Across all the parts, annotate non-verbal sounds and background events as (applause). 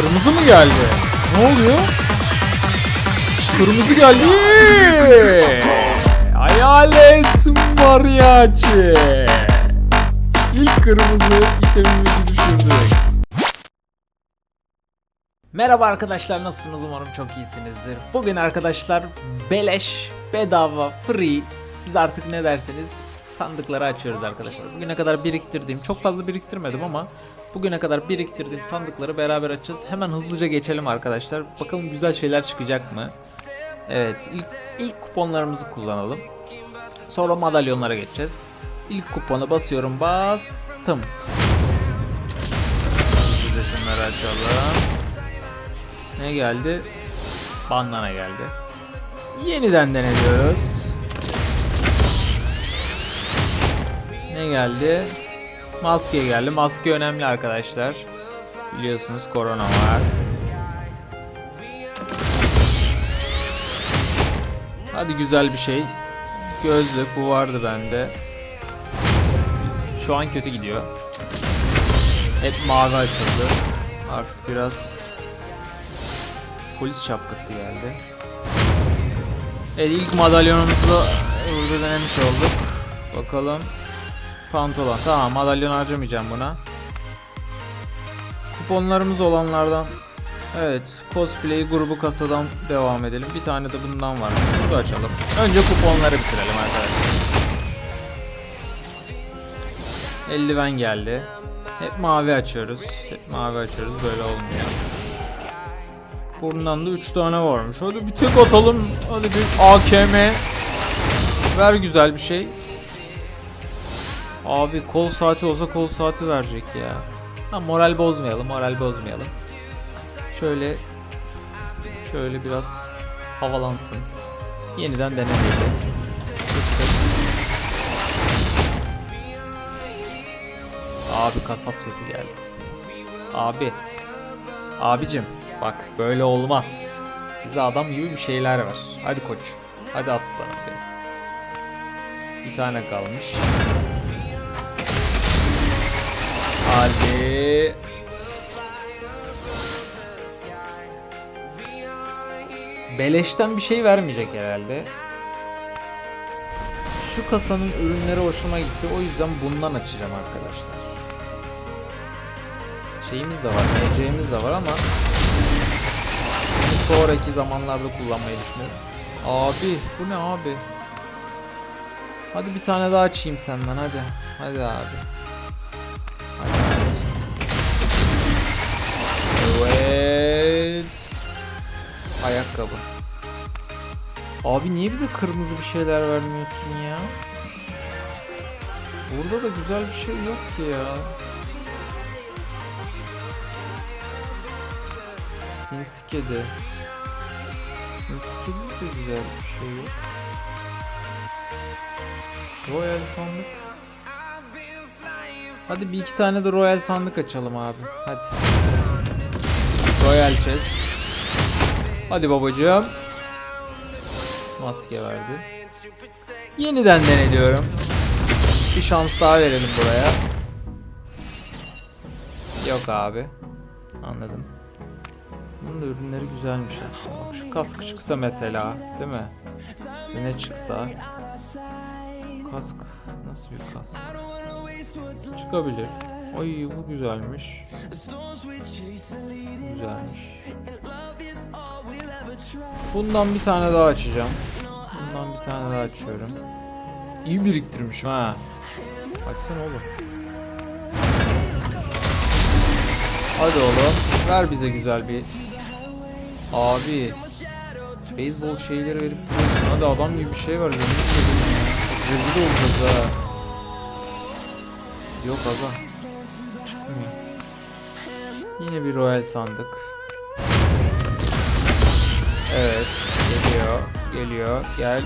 Kırmızı mı geldi? Ne oluyor? Kırmızı geldi. Hayalet mariachi. İlk kırmızı itemimizi düşürdük. Merhaba arkadaşlar nasılsınız umarım çok iyisinizdir. Bugün arkadaşlar beleş, bedava, free siz artık ne derseniz sandıkları açıyoruz arkadaşlar. Bugüne kadar biriktirdiğim çok fazla biriktirmedim ama bugüne kadar biriktirdiğim sandıkları beraber açacağız. Hemen hızlıca geçelim arkadaşlar. Bakalım güzel şeyler çıkacak mı? Evet ilk, ilk kuponlarımızı kullanalım. Sonra madalyonlara geçeceğiz. İlk kuponu basıyorum bastım. Hızlıca şunları açalım. Ne geldi? Bandana geldi. Yeniden deneliyoruz. Ne geldi? Maske geldi. Maske önemli arkadaşlar. Biliyorsunuz korona var. Hadi güzel bir şey. Gözlük bu vardı bende. Şu an kötü gidiyor. Hep mavi açıldı. Artık biraz polis şapkası geldi. Evet ilk madalyonumuzu da burada denemiş olduk. Bakalım. Pantolon. Tamam madalyon harcamayacağım buna. Kuponlarımız olanlardan Evet, cosplay grubu kasadan devam edelim. Bir tane de bundan var. Bunu da açalım. Önce kuponları bitirelim arkadaşlar. Eldiven geldi. Hep mavi açıyoruz. Hep mavi açıyoruz. Böyle olmuyor. Bundan da 3 tane varmış. Hadi bir tek atalım. Hadi bir AKM. Ver güzel bir şey. Abi kol saati olsa kol saati verecek ya. Ha, moral bozmayalım, moral bozmayalım. Şöyle şöyle biraz havalansın. Yeniden denemeyelim. Abi kasap seti geldi. Abi. Abicim bak böyle olmaz. Bize adam gibi bir şeyler ver. Hadi koç. Hadi aslanım benim. Bir tane kalmış. Hadi. Beleşten bir şey vermeyecek herhalde. Şu kasanın ürünleri hoşuma gitti. O yüzden bundan açacağım arkadaşlar. Şeyimiz de var, NC'miz de var ama sonraki zamanlarda kullanmayı düşünüyorum. Abi bu ne abi? Hadi bir tane daha açayım senden hadi. Hadi abi. Ayakkabı. Abi niye bize kırmızı bir şeyler vermiyorsun ya? Burada da güzel bir şey yok ki ya. Sinsi kedi. Sinsi kedi de güzel bir şey yok. Royal sandık. Hadi bir iki tane de Royal sandık açalım abi. Hadi. Royal chest. Hadi babacığım. Maske verdi. Yeniden denediyorum. Bir şans daha verelim buraya. Yok abi. Anladım. Bunun da ürünleri güzelmiş aslında. Bak Şu kask çıksa mesela, değil mi? İşte ne çıksa. Kask nasıl bir kask? Çıkabilir. Ay bu güzelmiş. Güzelmiş. Bundan bir tane daha açacağım. Bundan bir tane daha açıyorum. İyi biriktirmişim ha. Açsana oğlum. Hadi oğlum. Ver bize güzel bir. Abi. Beyzbol şeyleri verip duruyorsun. Hadi adam gibi bir şey var. Rezil olacağız ha. Yok aga. Yine bir royal sandık. Evet. Geliyor. Geliyor. Gel.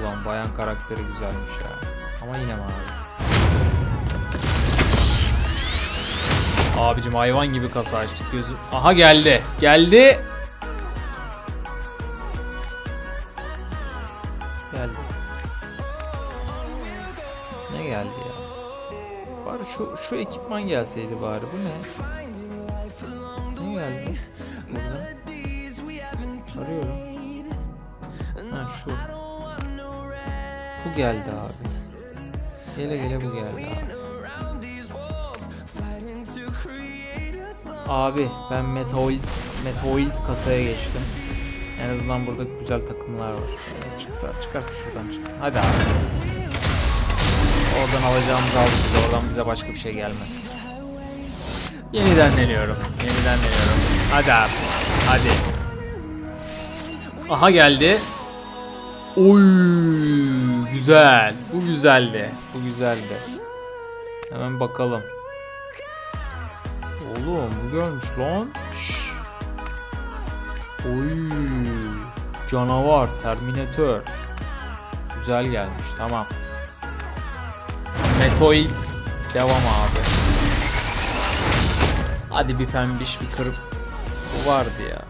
Ulan bayan karakteri güzelmiş ya. Ama yine mavi. Abicim hayvan gibi kasa açtık gözü. Aha geldi. Geldi. Geldi. Ne geldi ya? Bari şu şu ekipman gelseydi bari. Bu ne? geldi? Burada. Arıyorum. Ha şu. Bu geldi abi. Gele gele bu geldi abi. Abi ben Metoid, Metoid kasaya geçtim. En azından burada güzel takımlar var. Çıksa, çıkarsa şuradan çıksın. Hadi abi. Oradan alacağımız biz. Oradan bize başka bir şey gelmez. Yeniden deniyorum. Yeniden deniyorum. Hadi abi. Hadi. Aha geldi. Oy güzel. Bu güzeldi. Bu güzeldi. Hemen bakalım. Oğlum bu gelmiş lan. Oy. Canavar, Terminator. Güzel gelmiş. Tamam. Metoid devam abi. Hadi bir pembiş bir kırıp bu vardı ya.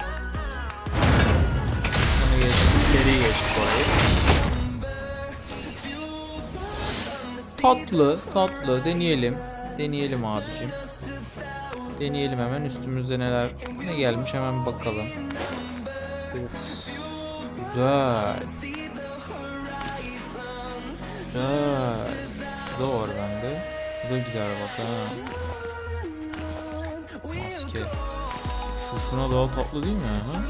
Bunu geçtik. Seri geçtik orayı. Tatlı, tatlı. Deneyelim. Deneyelim abicim. Deneyelim hemen üstümüzde neler ne gelmiş hemen bakalım. Of. Güzel. Güzel. Şu da var bende. Bu da gider bak ha. Maske. Şu şuna daha tatlı değil mi ha?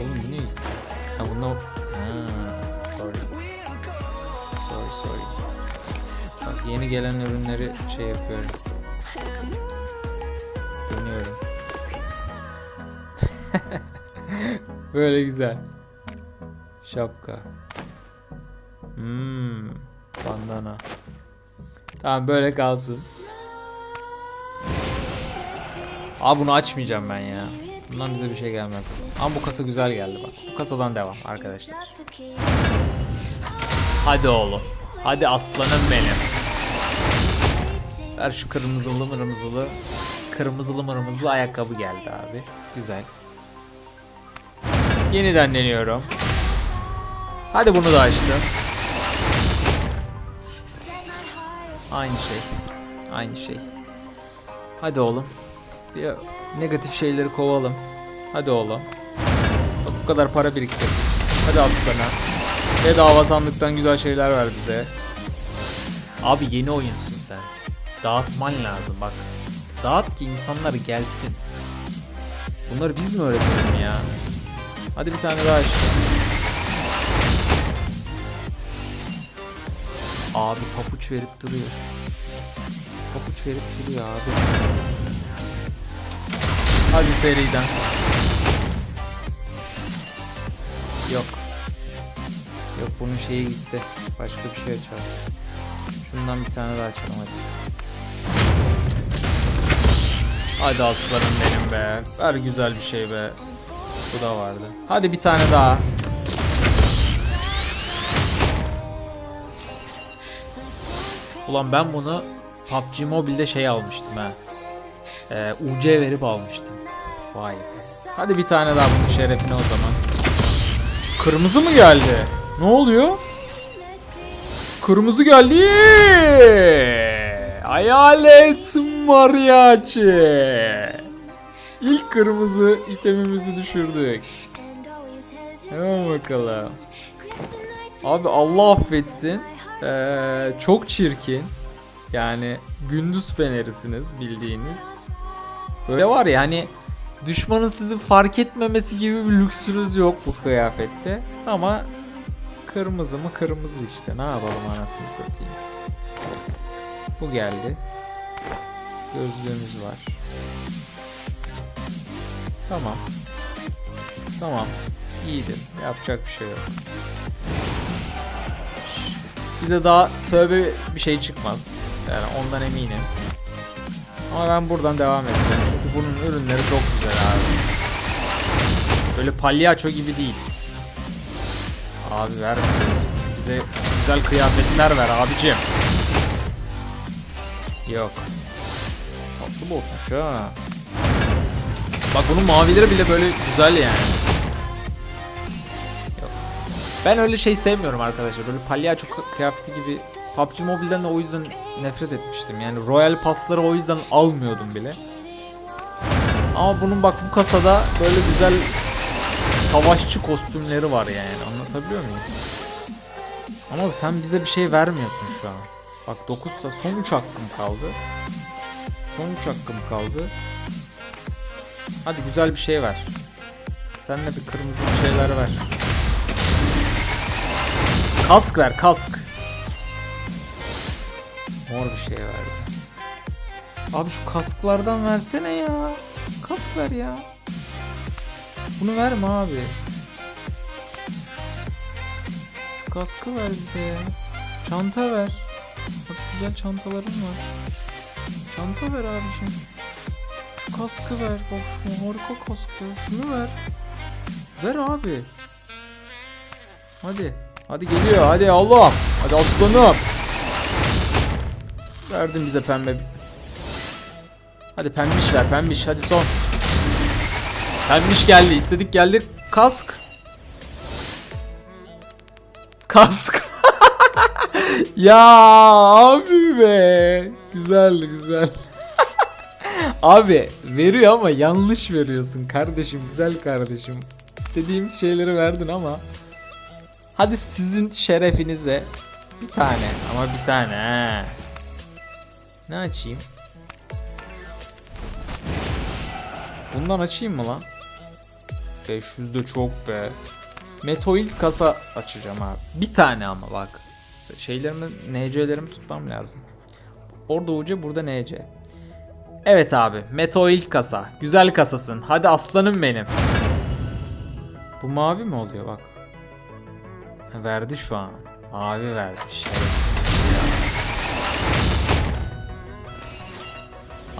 Oğlum bu ne? Ha bunda... Ha, sorry. Sorry sorry. Bak yeni gelen ürünleri şey yapıyorum. Dönüyorum. (laughs) Böyle güzel. Şapka. Hmm, bandana. Tamam böyle kalsın. Abi bunu açmayacağım ben ya. Bundan bize bir şey gelmez. Ama bu kasa güzel geldi bak. Bu kasadan devam arkadaşlar. Hadi oğlum. Hadi aslanım benim. Ver şu kırmızılı mırmızılı. Kırmızılı mırmızılı ayakkabı geldi abi. Güzel. Yeniden deniyorum. Hadi bunu da açtım. Aynı şey. Aynı şey. Hadi oğlum. Bir negatif şeyleri kovalım. Hadi oğlum. Bak bu kadar para biriktirdik. Hadi aslana. Bedava sandıktan güzel şeyler ver bize. Abi yeni oyunsun sen. Dağıtman lazım bak. Dağıt ki insanlar gelsin. Bunları biz mi öğretelim ya? Hadi bir tane daha işte. Abi papuç verip duruyor. Papuç verip duruyor abi. Hadi seriden. Yok. Yok bunun şeyi gitti. Başka bir şey açalım. Şundan bir tane daha açalım hadi. Hadi aslanım benim be. Ver güzel bir şey be. Bu da vardı. Hadi bir tane daha. Ulan ben bunu PUBG Mobile'de şey almıştım ha. Ee, UC verip almıştım. Vay. Hadi bir tane daha bunun şerefine o zaman. Kırmızı mı geldi? Ne oluyor? Kırmızı geldi. Hayalet mariachi. İlk kırmızı itemimizi düşürdük. Hemen bakalım. Abi Allah affetsin. Ee, çok çirkin. Yani gündüz fenerisiniz bildiğiniz. Böyle var ya hani düşmanın sizi fark etmemesi gibi bir lüksünüz yok bu kıyafette. Ama kırmızı mı kırmızı işte ne yapalım anasını satayım. Bu geldi. Gözlüğümüz var. Tamam. Tamam. İyidir. Yapacak bir şey yok. Bize daha tövbe bir şey çıkmaz. Yani ondan eminim. Ama ben buradan devam edeceğim. Çünkü bunun ürünleri çok güzel abi. Böyle palyaço gibi değil. Abi ver. Bize güzel kıyafetler ver abicim. Yok. Tatlı botmuş ha. Bak bunun mavileri bile böyle güzel yani. Ben öyle şey sevmiyorum arkadaşlar. Böyle palyaço kı- kıyafeti gibi PUBG Mobile'den de o yüzden nefret etmiştim. Yani Royal Pass'ları o yüzden almıyordum bile. Ama bunun bak bu kasada böyle güzel savaşçı kostümleri var yani. Anlatabiliyor muyum? Ama sen bize bir şey vermiyorsun şu an. Bak 9 da son 3 hakkım kaldı. Son 3 hakkım kaldı. Hadi güzel bir şey ver. Sen de bir kırmızı bir şeyler ver. Kask ver kask. Mor bir şey verdi. Abi şu kasklardan versene ya. Kask ver ya. Bunu verme abi. Şu kaskı ver bize ya. Çanta ver. Bak güzel çantalarım var. Çanta ver abiciğim. Şu kaskı ver. Bak şu harika kaskı. Şunu ver. Ver abi. Hadi. Hadi geliyor. Hadi Allah. Hadi aslanım. Verdin bize pembe. Hadi pembiş ver pembiş. Hadi son. Pembiş geldi. istedik geldi. Kask. Kask. (laughs) ya abi be. Güzeldi güzel. (laughs) abi veriyor ama yanlış veriyorsun kardeşim güzel kardeşim. İstediğimiz şeyleri verdin ama. Hadi sizin şerefinize bir tane ama bir tane he. Ne açayım? Bundan açayım mı lan? 500 de çok be. Metoil kasa açacağım abi. Bir tane ama bak. Şeylerimi, NC'lerimi tutmam lazım. Orada ucu burada NC. Evet abi. Metoil kasa. Güzel kasasın. Hadi aslanım benim. Bu mavi mi oluyor bak. Verdi şu an. Mavi verdi.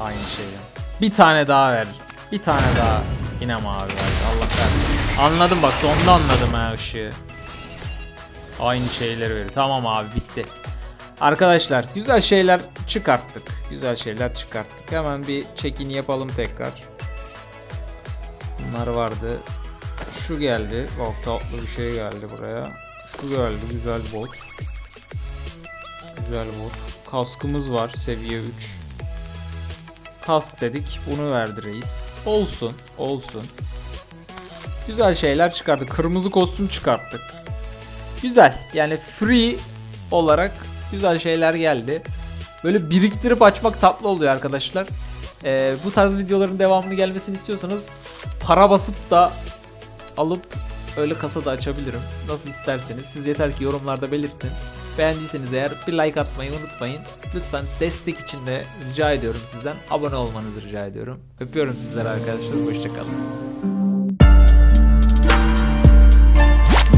Aynı şey ya. Bir tane daha ver. Bir tane daha. Yine mavi verdi. Allah kahretsin. Anladım bak sonunda anladım ha ışığı. Aynı şeyleri veriyor. Tamam abi bitti. Arkadaşlar güzel şeyler çıkarttık. Güzel şeyler çıkarttık. Hemen bir check-in yapalım tekrar. Bunlar vardı. Şu geldi. Bak tatlı bir şey geldi buraya. Şu geldi. Güzel bot. Güzel bot. Kaskımız var. Seviye 3. Kask dedik. Bunu verdi reis. Olsun. Olsun. Güzel şeyler çıkardık. Kırmızı kostüm çıkarttık. Güzel. Yani free olarak güzel şeyler geldi. Böyle biriktirip açmak tatlı oluyor arkadaşlar. Ee, bu tarz videoların devamını gelmesini istiyorsanız para basıp da alıp öyle kasada açabilirim. Nasıl isterseniz. Siz yeter ki yorumlarda belirtin. Beğendiyseniz eğer bir like atmayı unutmayın. Lütfen destek için de rica ediyorum sizden. Abone olmanızı rica ediyorum. Öpüyorum sizleri arkadaşlar. Hoşçakalın.